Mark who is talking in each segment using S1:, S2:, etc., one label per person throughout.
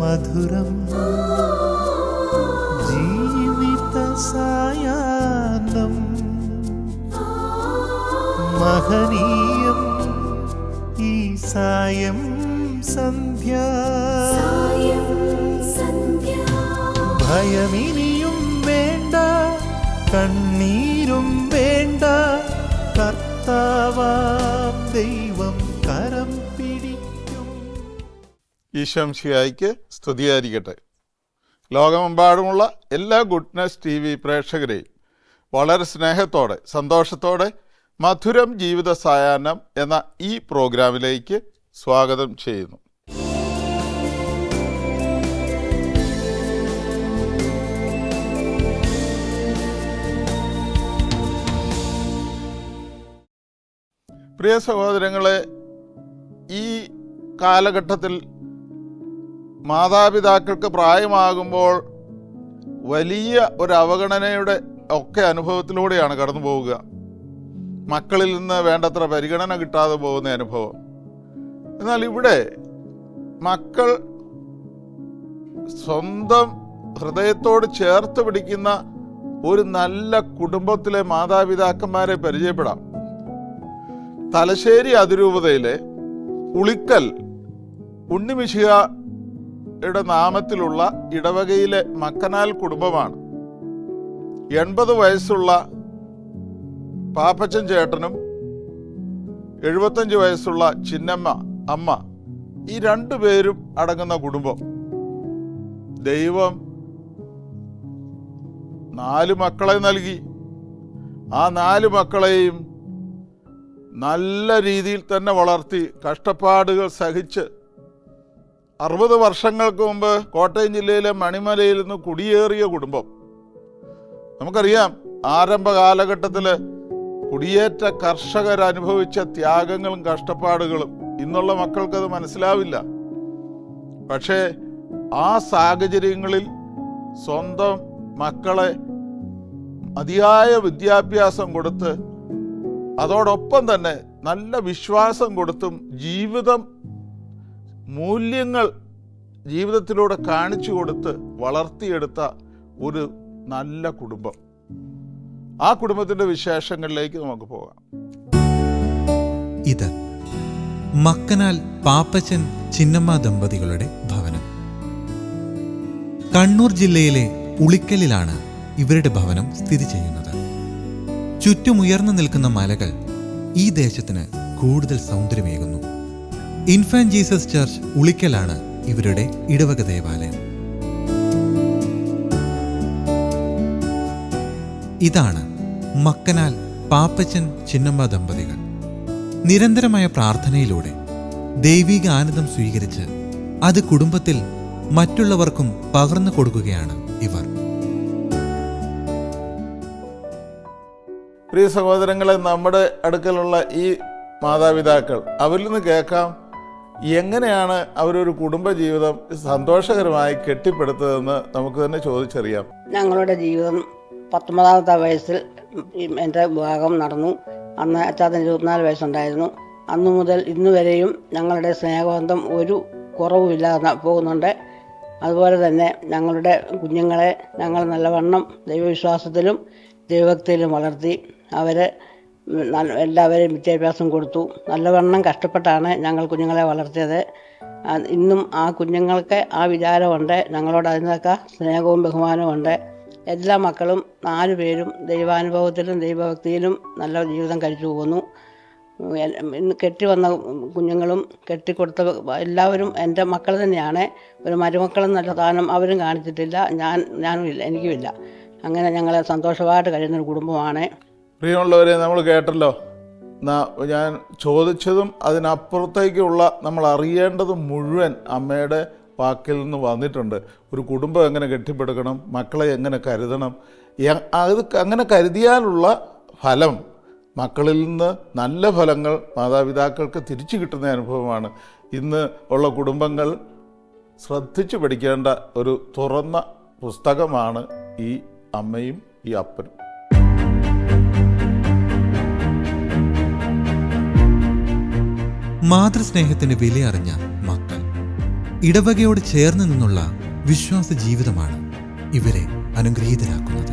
S1: മധുരം. ജീവിത സായാഹ്നം മഹനീയം ഈ സായം സന്ധ്യ. ഭയമിനിയും വേണ്ട കണ്ണീരും വേണ്ട കർത്താവാം.
S2: ഈശംശിയായിക്ക് സ്തുതിയായിരിക്കട്ടെ. ലോകമെമ്പാടുമുള്ള എല്ലാ ഗുഡ്നസ് ടി വി പ്രേക്ഷകരെയും വളരെ സ്നേഹത്തോടെ സന്തോഷത്തോടെ മധുരം ജീവിത സായാഹ്നം എന്ന ഈ പ്രോഗ്രാമിലേക്ക് സ്വാഗതം ചെയ്യുന്നു. പ്രിയ സഹോദരങ്ങളെ ഈ കാലഘട്ടത്തിൽ മാതാപിതാക്കൾക്ക് പ്രായമാകുമ്പോൾ വലിയ ഒരു അവഗണനയുടെ ഒക്കെ അനുഭവത്തിലൂടെയാണ് കടന്നു പോവുക. മക്കളിൽ നിന്ന് വേണ്ടത്ര പരിഗണന കിട്ടാതെ പോകുന്ന അനുഭവം. എന്നാൽ ഇവിടെ മക്കൾ സ്വന്തം ഹൃദയത്തോട് ചേർത്ത് പിടിക്കുന്ന ഒരു നല്ല കുടുംബത്തിലെ മാതാപിതാക്കന്മാരെ പരിചയപ്പെടാം. തലശ്ശേരി അതിരൂപതയിലെ ഉളിക്കൽ ഉണ്ണിമിശിഹയുടെ നാമത്തിലുള്ള ഇടവകയിലെ മക്കനാൽ കുടുംബമാണ്. എൺപത് വയസ്സുള്ള പാപ്പച്ചൻ ചേട്ടനും എഴുപത്തഞ്ച് വയസ്സുള്ള ചിന്നമ്മ അമ്മ ഈ രണ്ടു പേരും അടങ്ങുന്ന കുടുംബം. ദൈവം നാല് മക്കളെ നൽകി. ആ നാല് മക്കളെയും നല്ല രീതിയിൽ തന്നെ വളർത്തി കഷ്ടപ്പാടുകൾ സഹിച്ച് അറുപത് വർഷങ്ങൾക്ക് മുമ്പ് കോട്ടയം ജില്ലയിലെ മണിമലയിൽ നിന്ന് കുടിയേറിയ കുടുംബം. നമുക്കറിയാം ആരംഭ കാലഘട്ടത്തിൽ കുടിയേറ്റ കർഷകർ അനുഭവിച്ച ത്യാഗങ്ങളും കഷ്ടപ്പാടുകളും ഇന്നുള്ള മക്കൾക്കത് മനസ്സിലാവില്ല. പക്ഷേ ആ സാഹചര്യങ്ങളിൽ സ്വന്തം മക്കളെ അതിയായ വിദ്യാഭ്യാസം കൊടുത്ത് അതോടൊപ്പം തന്നെ നല്ല വിശ്വാസം കൊടുത്തും ജീവിതം മൂല്യങ്ങൾ ജീവിതത്തിലൂടെ കാണിച്ചു കൊടുത്ത് വളർത്തിയെടുത്ത ഒരു നല്ല കുടുംബം. ആ കുടുംബത്തിന്റെ വിശേഷങ്ങളിലേക്ക് നമുക്ക് പോകാം.
S3: ഇത് മക്കനാൽ പാപ്പച്ചൻ ചിന്നമ്മ ദമ്പതികളുടെ ഭവനം. കണ്ണൂർ ജില്ലയിലെ ഉളിക്കലിലാണ് ഇവരുടെ ഭവനം സ്ഥിതി ചെയ്യുന്നത്. ചുറ്റുമുയർന്നു നിൽക്കുന്ന മലകൾ ഈ ദേശത്തിന് കൂടുതൽ സൗന്ദര്യമേകുന്നു. ഇൻഫാൻ ജീസസ് ചർച്ച് ഉളിക്കലാണ് ഇവരുടെ ഇടവക ദേവാലയം. ഇതാണ് മക്കനാൽ പാപ്പച്ചൻ ചിന്നമ്മ ദമ്പതികൾ. നിരന്തരമായ പ്രാർത്ഥനയിലൂടെ ദൈവിക ആനന്ദം സ്വീകരിച്ച് അത് കുടുംബത്തിൽ മറ്റുള്ളവർക്കും പകർന്നു കൊടുക്കുകയാണ് ഇവർ.
S2: പ്രിയ സഹോദരങ്ങളെ നമ്മുടെ അടുക്കലുള്ള ഈ മാതാപിതാക്കൾ അവരിൽ നിന്ന് കേൾക്കാം എങ്ങനെയാണ് അവരൊരു കുടുംബജീവിതം സന്തോഷകരമായി കെട്ടിപ്പടുത്തതെന്ന് നമുക്ക് തന്നെ ചോദിച്ചറിയാം.
S4: ഞങ്ങളുടെ ജീവിതം പത്തൊമ്പതാമത്തെ വയസ്സിൽ എന്റെ വിവാഹം നടന്നു. അന്ന് അച്ചാത്തന് ഇരുപത്തിനാല് വയസ്സുണ്ടായിരുന്നു. അന്നു മുതൽ ഇന്ന് വരെയും ഞങ്ങളുടെ സ്നേഹബന്ധം ഒരു കുറവുമില്ലാതെ പോകുന്നുണ്ട്. അതുപോലെ തന്നെ ഞങ്ങളുടെ കുഞ്ഞുങ്ങളെ ഞങ്ങൾ നല്ലവണ്ണം ദൈവവിശ്വാസത്തിലും ദൈവഭക്തിയിലും വളർത്തി അവരെ എല്ലാവരെയും വിദ്യാഭ്യാസം കൊടുത്തു. നല്ലവണ്ണം കഷ്ടപ്പെട്ടാണ് ഞങ്ങൾ കുഞ്ഞുങ്ങളെ വളർത്തിയത്. ഇന്നും ആ കുഞ്ഞുങ്ങൾക്ക് ആ വിചാരമുണ്ട്. ഞങ്ങളോട് അതിനൊക്കെ സ്നേഹവും ബഹുമാനവും ഉണ്ട്. എല്ലാ മക്കളും നാലു പേരും ദൈവാനുഭവത്തിലും ദൈവഭക്തിയിലും നല്ല ജീവിതം കഴിച്ചു പോകുന്നു ഇന്ന് കെട്ടി വന്ന കുഞ്ഞുങ്ങളും കെട്ടിക്കൊടുത്ത എല്ലാവരും എന്റെ മക്കൾ തന്നെയാണ്. ഒരു മരുമക്കളെന്നല്ല സ്ഥാനം അവരും കാണിച്ചിട്ടില്ല. ഞാൻ ഞാനും ഇല്ല എനിക്കുമില്ല. അങ്ങനെ ഞങ്ങൾ സന്തോഷമായിട്ട് കഴിയുന്നൊരു കുടുംബമാണ്.
S2: പ്രിയമുള്ളവരെ നമ്മൾ കേട്ടല്ലോ. ഞാൻ ചോദിച്ചതും അതിനപ്പുറത്തേക്കുള്ള നമ്മൾ അറിയേണ്ടതും മുഴുവൻ അമ്മയുടെ വാക്കിൽ നിന്ന് വന്നിട്ടുണ്ട്. ഒരു കുടുംബം എങ്ങനെ കെട്ടിപ്പടുക്കണം മക്കളെ എങ്ങനെ കരുതണം അത് അങ്ങനെ കരുതിയാലുള്ള ഫലം മക്കളിൽ നിന്ന് നല്ല ഫലങ്ങൾ മാതാപിതാക്കൾക്ക് തിരിച്ചു കിട്ടുന്ന അനുഭവമാണ്. ഇന്ന് ഉള്ള കുടുംബങ്ങൾ ശ്രദ്ധിച്ചു പഠിക്കേണ്ട ഒരു തുറന്ന പുസ്തകമാണ് ഈ അമ്മയും ഈ അപ്പനും.
S3: മാതൃസ്നേഹത്തിന് വിലയറിഞ്ഞ മക്കൾ. ഇടവകയോട് ചേർന്ന് നിന്നുള്ള വിശ്വാസ ജീവിതമാണ് ഇവരെ അനുഗ്രഹീതരാക്കുന്നത്.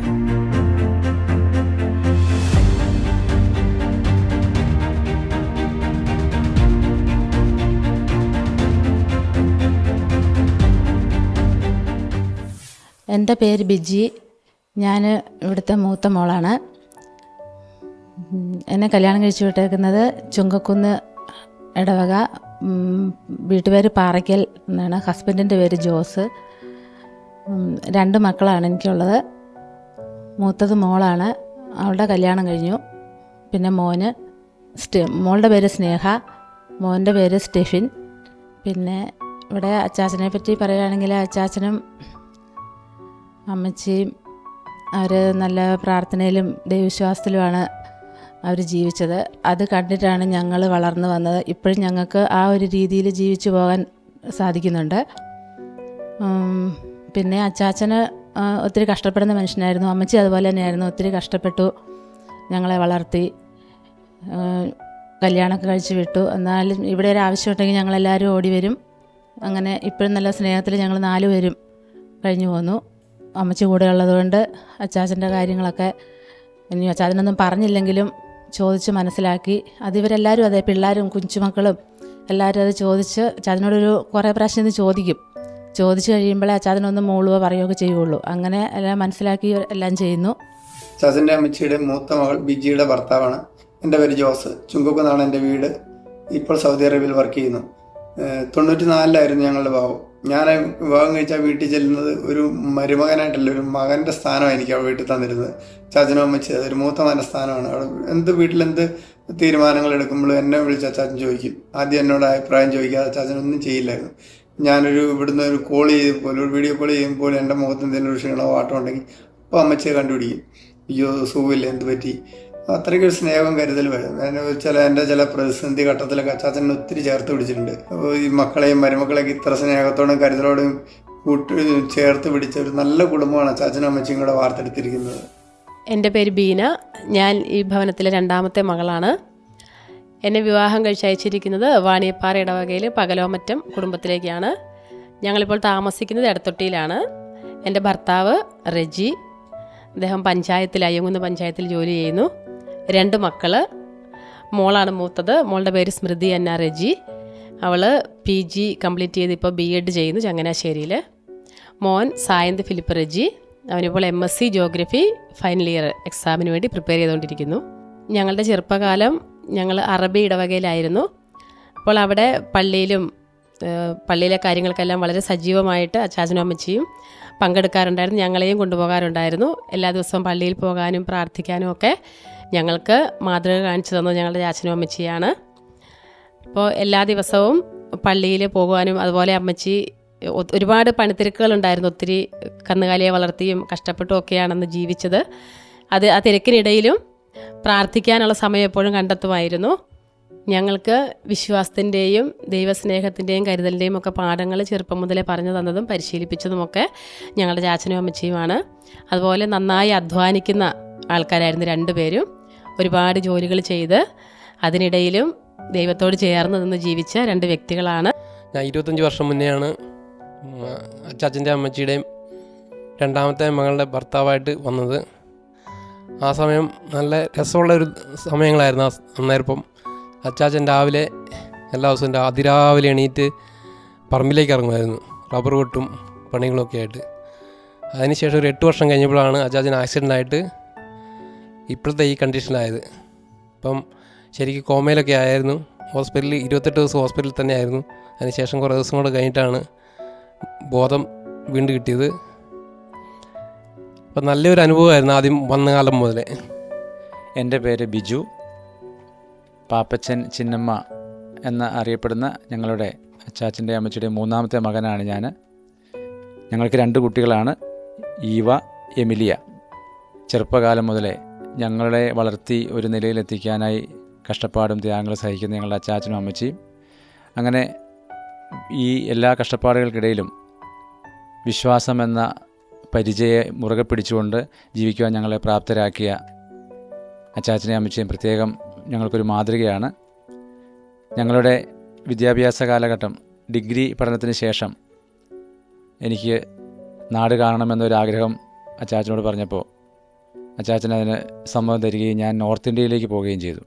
S5: എന്റെ പേര് ബിജി. ഞാൻ ഇവിടുത്തെ മൂത്ത മോളാണ്. എന്നെ കല്യാണം കഴിച്ചു വിട്ടേക്കുന്നത് ചുങ്കക്കുന്ന് ഇടവക വീട്ടുപേര് പാറയ്ക്കൽ എന്നാണ്. ഹസ്ബൻഡിന്റെ പേര് ജോസ്. രണ്ട് മക്കളാണ് എനിക്കുള്ളത്. മൂത്തത് മോളാണ്. അവളുടെ കല്യാണം കഴിഞ്ഞു. പിന്നെ മോന് സ്റ്റെ മോളുടെ പേര് സ്നേഹ മോന്റെ പേര് സ്റ്റെഫിൻ. പിന്നെ ഇവിടെ അച്ചാച്ചനെ പറ്റി പറയുകയാണെങ്കിൽ അച്ചാച്ചനും അമ്മച്ചിയും അവർ നല്ല പ്രാർത്ഥനയിലും ദൈവവിശ്വാസത്തിലുമാണ്. അവർ ജീവിച്ചത്. അത് കണ്ടിട്ടാണ് ഞങ്ങൾ വളർന്നു വന്നത്. ഇപ്പോഴും ഞങ്ങൾക്ക് ആ ഒരു രീതിയിൽ ജീവിച്ചു പോകാൻ സാധിക്കുന്നുണ്ട്. പിന്നെ അച്ചാച്ചന് ഒത്തിരി കഷ്ടപ്പെടുന്ന മനുഷ്യനായിരുന്നു. അമ്മച്ചി അതുപോലെ തന്നെയായിരുന്നു. ഒത്തിരി കഷ്ടപ്പെട്ടു ഞങ്ങളെ വളർത്തി. കല്യാണമൊക്കെ കഴിച്ച് വിട്ടു. എന്നാലും ഇവിടെ ഒരു ആവശ്യമുണ്ടെങ്കിൽ ഞങ്ങളെല്ലാവരും ഓടി വരും. അങ്ങനെ ഇപ്പോഴും നല്ല സ്നേഹത്തിൽ ഞങ്ങൾ നാലു പേരും കഴിഞ്ഞു പോന്നു. അമ്മച്ചി കൂടെ ഉള്ളതുകൊണ്ട് അച്ചാച്ചന്റെ കാര്യങ്ങളൊക്കെ ഇനി അച്ചാച്ചനൊന്നും പറഞ്ഞില്ലെങ്കിലും ചോദിച്ച് മനസ്സിലാക്കി. അത് ഇവരെല്ലാവരും അതെ പിള്ളേരും കുഞ്ചുമക്കളും എല്ലാവരും അത് ചോദിച്ച് അച്ചാച്ചനോടൊരു കുറേ പ്രാവശ്യം ഇന്ന് ചോദിക്കും. ചോദിച്ചു കഴിയുമ്പോഴേ അച്ചാച്ചനൊന്ന് മോളുവോ പറയുകയൊക്കെ ചെയ്യുള്ളൂ. അങ്ങനെ എല്ലാം മനസ്സിലാക്കി എല്ലാം ചെയ്യുന്നു.
S6: ചാച്ചന്റെ അമ്മച്ചിയുടെ മൂത്ത മകൾ ബിജിയുടെ ഭർത്താവാണ്. എന്റെ പേര് ജോസ്. ചുങ്കുക്കുന്നാണ് എന്റെ വീട്. ഇപ്പോൾ സൗദി അറേബ്യയിൽ വർക്ക് ചെയ്യുന്നു. തൊണ്ണൂറ്റി നാലിലായിരുന്നു ഞങ്ങളുടെ വിവാഹം. ഞാൻ വിവാഹം കഴിച്ചാൽ വീട്ടിൽ ചെല്ലുന്നത് ഒരു മരുമകനായിട്ടല്ല ഒരു മകന്റെ സ്ഥാനമാണ് എനിക്ക് അവിടെ വീട്ടിൽ തന്നിരുന്നത്. ചാച്ചനും അമ്മച്ചി അതൊരു മൂത്ത മകന്റെ സ്ഥാനമാണ്. അവിടെ എന്ത് വീട്ടിലെന്ത് തീരുമാനങ്ങൾ എടുക്കുമ്പോൾ എന്നെ വിളിച്ച ചാച്ചൻ ചോദിക്കും. ആദ്യം എന്നോട് അഭിപ്രായം ചോദിക്കാതെ ചാച്ചനൊന്നും ചെയ്യില്ലായിരുന്നു. ഞാനൊരു ഇവിടുന്ന് ഒരു കോൾ ചെയ്ത് പോലും ഒരു വീഡിയോ കോൾ ചെയ്യുമ്പോൾ എന്റെ മുഖത്ത് എന്തെങ്കിലും ഒരു വാട്ടം ഉണ്ടെങ്കിൽ അപ്പോൾ അമ്മച്ചിയെ കണ്ടുപിടിക്കും. അയ്യോ സുഖമില്ല എന്ത് പറ്റി? അത്രയ്ക്ക് സ്നേഹവും കരുതൽ വരും ചില എന്റെ ചില പ്രതിസന്ധി ഘട്ടത്തിലൊക്കെ അച്ചാച്ചനെ ഒത്തിരി ചേർത്ത് പിടിച്ചിട്ടുണ്ട്. അപ്പോൾ ഈ മക്കളെയും മരുമക്കളെയൊക്കെ ഇത്ര സ്നേഹത്തോടും കരുതലോടും കൂട്ടി ചേർത്ത് പിടിച്ച ഒരു നല്ല കുടുംബമാണ് അച്ചാച്ചനും അമ്മച്ചിയും കൂടെ വാർത്തെടുത്തിരിക്കുന്നത്.
S7: എന്റെ പേര് ബീന. ഞാൻ ഈ ഭവനത്തിലെ രണ്ടാമത്തെ മകളാണ്. എന്നെ വിവാഹം കഴിച്ചയച്ചിരിക്കുന്നത് വാണിയപ്പാറ ഇടവകയിൽ പകലോമറ്റം കുടുംബത്തിലേക്കാണ്. ഞങ്ങളിപ്പോൾ താമസിക്കുന്നത് ഇടത്തൊട്ടിയിലാണ് എന്റെ ഭർത്താവ് റെജി. അദ്ദേഹം പഞ്ചായത്തിൽ അയ്യങ്കുന്ന് പഞ്ചായത്തിൽ ജോലി ചെയ്യുന്നു. രണ്ട് മക്കൾ. മോളാണ് മൂത്തത്. മോളുടെ പേര് സ്മൃതി അന്ന റെജി അവൾ പി ജി കംപ്ലീറ്റ് ചെയ്ത് ഇപ്പോൾ ബി എഡ് ചെയ്യുന്നു ചങ്ങനാശ്ശേരിയിൽ മോൻ സായന്ത് ഫിലിപ്പ് റെജി. അവനിപ്പോൾ M S C geography final year എക്സാമിന് വേണ്ടി പ്രിപ്പയർ ചെയ്തുകൊണ്ടിരിക്കുന്നു. ഞങ്ങളുടെ ചെറുപ്പകാലം ഞങ്ങൾ അറബി ഇടവകയിലായിരുന്നു. അപ്പോൾ അവിടെ പള്ളിയിലും പള്ളിയിലെ കാര്യങ്ങൾക്കെല്ലാം വളരെ സജീവമായിട്ട് അച്ചാച്ചനും അമ്മച്ചിയും പങ്കെടുക്കാറുണ്ടായിരുന്നു. ഞങ്ങളെയും കൊണ്ടുപോകാറുണ്ടായിരുന്നു. എല്ലാ ദിവസവും പള്ളിയിൽ പോകാനും പ്രാർത്ഥിക്കാനും ഒക്കെ ഞങ്ങൾക്ക് മാതൃക കാണിച്ചു തന്നത് ഞങ്ങളുടെ അച്ഛനും അമ്മച്ചിയാണ്. അപ്പോൾ എല്ലാ ദിവസവും പള്ളിയിൽ പോകുവാനും അതുപോലെ അമ്മച്ചി ഒരുപാട് പണിത്തിരക്കുകളുണ്ടായിരുന്നു ഒത്തിരി കന്നുകാലിയെ വളർത്തിയും കഷ്ടപ്പെട്ടും ഒക്കെയാണെന്ന് ജീവിച്ചത്. അത് ആ തിരക്കിനിടയിലും പ്രാർത്ഥിക്കാനുള്ള സമയം എപ്പോഴും കണ്ടെത്തുമായിരുന്നു. ഞങ്ങൾക്ക് വിശ്വാസത്തിന്റെയും ദൈവസ്നേഹത്തിന്റെയും കരുതലിന്റെയും ഒക്കെ പാഠങ്ങൾ ചെറുപ്പം മുതലേ പറഞ്ഞു തന്നതും പരിശീലിപ്പിച്ചതുമൊക്കെ ഞങ്ങളുടെ ചാച്ചനും അമ്മച്ചിയുമാണ്. അതുപോലെ നന്നായി അധ്വാനിക്കുന്ന ആൾക്കാരായിരുന്നു രണ്ടുപേരും. ഒരുപാട് ജോലികൾ ചെയ്ത് അതിനിടയിലും ദൈവത്തോട് ചേർന്ന് നിന്ന് ജീവിച്ച രണ്ട് വ്യക്തികളാണ്.
S8: ഞാൻ ഇരുപത്തഞ്ച് വർഷം മുന്നെയാണ് അച്ചാച്ചന്റെ അമ്മച്ചിയുടെയും രണ്ടാമത്തെ മകളുടെ ഭർത്താവായിട്ട് വന്നത്. ആ സമയം നല്ല രസമുള്ള ഒരു സമയങ്ങളായിരുന്നു സ് അന്നേരപ്പം അച്ചാച്ചൻ രാവിലെ എല്ലാ ദിവസവും അതിരാവിലെ എണീറ്റ് പറമ്പിലേക്ക് ഇറങ്ങുമായിരുന്നു റബ്ബർ വെട്ടും പണികളൊക്കെ ആയിട്ട്. അതിനുശേഷം ഒരു എട്ട് വർഷം കഴിഞ്ഞപ്പോഴാണ് അച്ചാച്ചൻ ആക്സിഡന്റ് ആയിട്ട് ഇപ്പോഴത്തെ ഈ കണ്ടീഷനിലായത്. ഇപ്പം ശരിക്കും കോമയിലൊക്കെ ആയിരുന്നു ഹോസ്പിറ്റലിൽ ഇരുപത്തെട്ട് ദിവസം ഹോസ്പിറ്റലിൽ തന്നെ ആയിരുന്നു അതിനുശേഷം കുറേ ദിവസം കൂടെ കഴിഞ്ഞിട്ടാണ് ബോധം വീണ്ടും കിട്ടിയത്. അപ്പം നല്ലൊരു അനുഭവമായിരുന്നു ആദ്യം വന്ന കാലം മുതലേ.
S9: എന്റെ പേര് ബിജു. പാപ്പച്ചൻ ചിന്നമ്മ എന്ന അറിയപ്പെടുന്ന ഞങ്ങളുടെ അച്ചാച്ചന്റെ അമ്മച്ചിയുടെ മൂന്നാമത്തെ മകനാണ് ഞാൻ. ഞങ്ങൾക്ക് രണ്ട് കുട്ടികളാണ് ഈവ എമിലിയ. ചെറുപ്പകാലം മുതലേ ഞങ്ങളെ വളർത്തി ഒരു നിലയിലെത്തിക്കാനായി കഷ്ടപ്പാടും ത്യാഗങ്ങളും സഹിക്കുന്ന ഞങ്ങളുടെ അച്ചാച്ചനും അമ്മച്ചിയും അങ്ങനെ ഈ എല്ലാ കഷ്ടപ്പാടുകൾക്കിടയിലും വിശ്വാസം എന്ന പരിചയെ മുറുകെ പിടിച്ചുകൊണ്ട് ജീവിക്കുവാൻ ഞങ്ങളെ പ്രാപ്തരാക്കിയ അച്ചാച്ചനെയും അമ്മച്ചിയും പ്രത്യേകം ഞങ്ങൾക്കൊരു മാതൃകയാണ്. ഞങ്ങളുടെ വിദ്യാഭ്യാസ കാലഘട്ടം ഡിഗ്രി പഠനത്തിന് ശേഷം എനിക്ക് നാട് കാണണമെന്നൊരാഗ്രഹം അച്ചാച്ചനോട് പറഞ്ഞപ്പോൾ അച്ചാച്ചൻ അതിന് സമ്മതം തരികയും ഞാൻ നോർത്ത് ഇന്ത്യയിലേക്ക് പോവുകയും ചെയ്തു.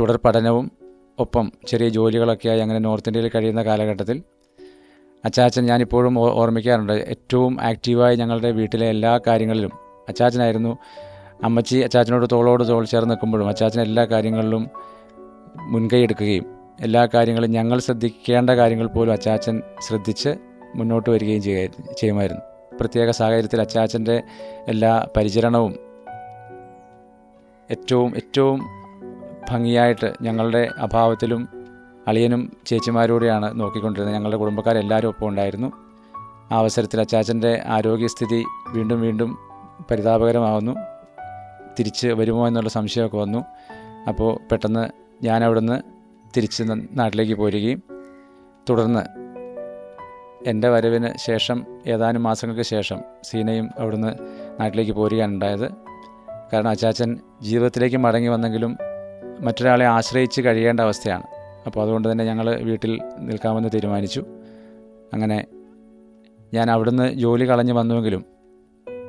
S9: തുടർ പഠനവും ഒപ്പം ചെറിയ ജോലികളൊക്കെയായി അങ്ങനെ നോർത്ത് ഇന്ത്യയിൽ കഴിയുന്ന കാലഘട്ടത്തിൽ അച്ചാച്ചൻ ഞാനിപ്പോഴും ഓർമ്മിക്കാറുണ്ട്. ഏറ്റവും ആക്റ്റീവായി ഞങ്ങളുടെ വീട്ടിലെ എല്ലാ കാര്യങ്ങളിലും അച്ചാച്ചനായിരുന്നു. അമ്മച്ചി അച്ചാച്ചനോട് തോളോട് തോൾ ചേർന്ന് നിൽക്കുമ്പോഴും അച്ചാച്ചൻ എല്ലാ കാര്യങ്ങളിലും മുൻകൈ എടുക്കുകയും എല്ലാ കാര്യങ്ങളും ഞങ്ങൾ ശ്രദ്ധിക്കേണ്ട കാര്യങ്ങൾ പോലും അച്ചാച്ചൻ ശ്രദ്ധിച്ച് മുന്നോട്ട് വരികയും ചെയ്യുമായിരുന്നു. പ്രത്യേക സാഹചര്യത്തിൽ അച്ചാച്ചന്റെ എല്ലാ പരിചരണവും ഏറ്റവും ഏറ്റവും ഭംഗിയായിട്ട് ഞങ്ങളുടെ അഭാവത്തിലും അളിയനും ചേച്ചിമാരോടെയാണ് നോക്കിക്കൊണ്ടിരുന്നത്. ഞങ്ങളുടെ കുടുംബക്കാരെല്ലാവരും ഒപ്പം ഉണ്ടായിരുന്നു. ആ അവസരത്തിൽ അച്ചാച്ചന്റെ ആരോഗ്യസ്ഥിതി വീണ്ടും വീണ്ടും പരിതാപകരമാവുന്നു. തിരിച്ച് വരുമോ എന്നുള്ള സംശയമൊക്കെ വന്നു. അപ്പോൾ പെട്ടെന്ന് ഞാൻ അവിടുന്ന് തിരിച്ച് നാട്ടിലേക്ക് പോരുകയും തുടർന്ന് എന്റെ വരവിന് ശേഷം ഏതാനും മാസങ്ങൾക്ക് ശേഷം സീനയും അവിടുന്ന് നാട്ടിലേക്ക് പോരുകയാണ് ഉണ്ടായത്. കാരണം അച്ചാച്ചൻ ജീവിതത്തിലേക്ക് മടങ്ങി വന്നെങ്കിലും മറ്റൊരാളെ ആശ്രയിച്ച് കഴിയേണ്ട അവസ്ഥയാണ്. അപ്പോൾ അതുകൊണ്ട് തന്നെ ഞങ്ങൾ വീട്ടിൽ നിൽക്കാമെന്ന് തീരുമാനിച്ചു. അങ്ങനെ ഞാൻ അവിടുന്ന് ജോലി കളഞ്ഞു വന്നുവെങ്കിലും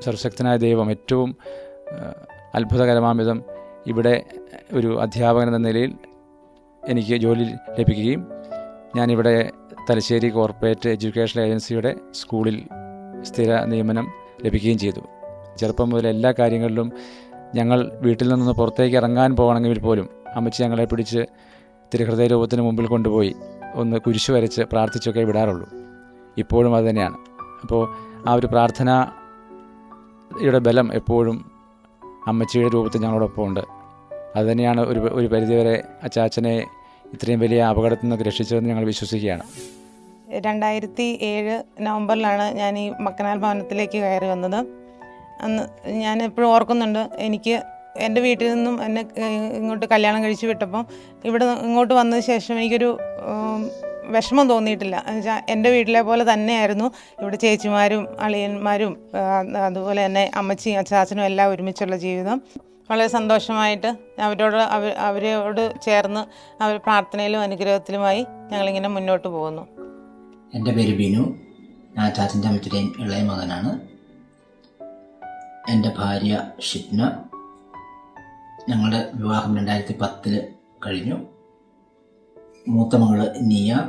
S9: സർവശക്തനായ ദൈവം ഏറ്റവും ആ, അത്ഭുതകരമാം വിധം ഇവിടെ ഒരു അധ്യാപകൻ എന്ന നിലയിൽ എനിക്ക് ജോലി ലഭിക്കുകയും ഞാനിവിടെ തലശ്ശേരി കോർപ്പറേറ്റ് എഡ്യൂക്കേഷൻ ഏജൻസിയുടെ സ്കൂളിൽ സ്ഥിര നിയമനം ലഭിക്കുകയും ചെയ്തു. ചെറുപ്പം മുതൽ എല്ലാ കാര്യങ്ങളിലും ഞങ്ങൾ വീട്ടിൽ നിന്ന് പുറത്തേക്ക് ഇറങ്ങാൻ പോകണമെങ്കിൽ പോലും അമ്മച്ചി ഞങ്ങളെ പിടിച്ച് തിരുഹൃദയ രൂപത്തിന് മുമ്പിൽ കൊണ്ടുപോയി ഒന്ന് കുരിശു വരച്ച് പ്രാർത്ഥിച്ചൊക്കെ വിടാറുള്ളൂ. ഇപ്പോഴും അത് തന്നെയാണ്. അപ്പോൾ ആ ഒരു പ്രാർത്ഥനയുടെ ബലം എപ്പോഴും അമ്മച്ചിയുടെ രൂപത്തിൽ ഞങ്ങളോടൊപ്പം ഉണ്ട്. അതുതന്നെയാണ് ഒരു ഒരു പരിധിവരെ അച്ചാച്ചനെ ഇത്രയും വലിയ അപകടത്തിൽ നിന്നൊക്കെ രക്ഷിച്ചതെന്ന് ഞങ്ങൾ വിശ്വസിക്കുകയാണ്.
S10: രണ്ടായിരത്തി ഏഴ് നവംബറിലാണ് ഞാൻ ഈ മക്കനാൽ ഭവനത്തിലേക്ക് കയറി വന്നത്. അന്ന് ഞാൻ എപ്പോഴും ഓർക്കുന്നുണ്ട് എനിക്ക് എന്റെ വീട്ടിൽ നിന്നും എന്നെ ഇങ്ങോട്ട് കല്യാണം കഴിച്ചു വിട്ടപ്പം ഇവിടെ ഇങ്ങോട്ട് വന്നതിന് ശേഷം എനിക്കൊരു വിഷമം തോന്നിയിട്ടില്ല. എന്നുവെച്ചാൽ എന്റെ വീട്ടിലെ പോലെ തന്നെയായിരുന്നു. ഇവിടെ ചേച്ചിമാരും അളിയന്മാരും അതുപോലെ തന്നെ അമ്മച്ചി അച്ചാച്ചനും എല്ലാം ഒരുമിച്ചുള്ള ജീവിതം. വളരെ സന്തോഷമായിട്ട് അവരോട് അവർ അവരോട് ചേർന്ന് അവർ പ്രാർത്ഥനയിലും അനുഗ്രഹത്തിലുമായി ഞങ്ങളിങ്ങനെ മുന്നോട്ട് പോകുന്നു.
S11: എന്റെ പേര് ബിനു. ഞാൻ അച്ചാച്ചന്റെ അമ്മച്ചിന്റെയും ഇളയ മകനാണ്. എന്റെ ഭാര്യ ഷിപ്ന ഞങ്ങളുടെ വിവാഹം രണ്ടായിരത്തി പത്തിൽ കഴിഞ്ഞു. മൂത്ത മകൾ നിയ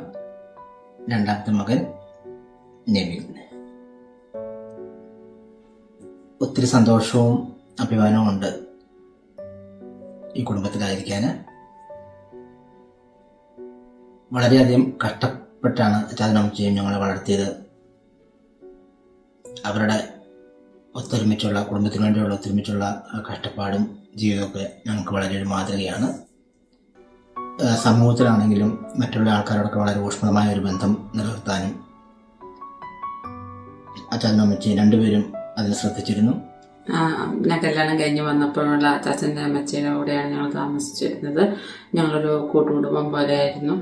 S11: രണ്ടാമത്തെ മകൻ നെവിൻ. ഒത്തിരി സന്തോഷവും അഭിമാനവും ഉണ്ട് ഈ കുടുംബത്തിലായിരിക്കാൻ വളരെയധികം കഷ്ടപ്പെട്ടാണ് അച്ചാതനമ്മച്ചിയും ഞങ്ങളെ വളർത്തിയത്. അവരുടെ ഒത്തൊരുമിച്ചുള്ള കുടുംബത്തിന് വേണ്ടിയുള്ള ഒത്തൊരുമിച്ചുള്ള കഷ്ടപ്പാടും ജീവിതമൊക്കെ ഞങ്ങൾക്ക് വളരെ ഒരു മാതൃകയാണ്. സമൂഹത്തിലാണെങ്കിലും മറ്റുള്ള ആൾക്കാരോടൊക്കെ വളരെ ഊഷ്മളമായ ഒരു ബന്ധം നിലനിർത്താനും അച്ചാച്ചനും അമ്മച്ചിയും രണ്ടുപേരും അതിൽ ശ്രദ്ധിച്ചിരുന്നു.
S12: ഞാൻ കല്യാണം കഴിഞ്ഞ് വന്നപ്പോഴുള്ള അച്ചാച്ചന്റെ അമ്മച്ചിയുടെ കൂടെയാണ് ഞങ്ങൾ താമസിച്ചിരുന്നത്. ഞങ്ങളൊരു കൂട്ടുകുടുംബം പോലെയായിരുന്നു.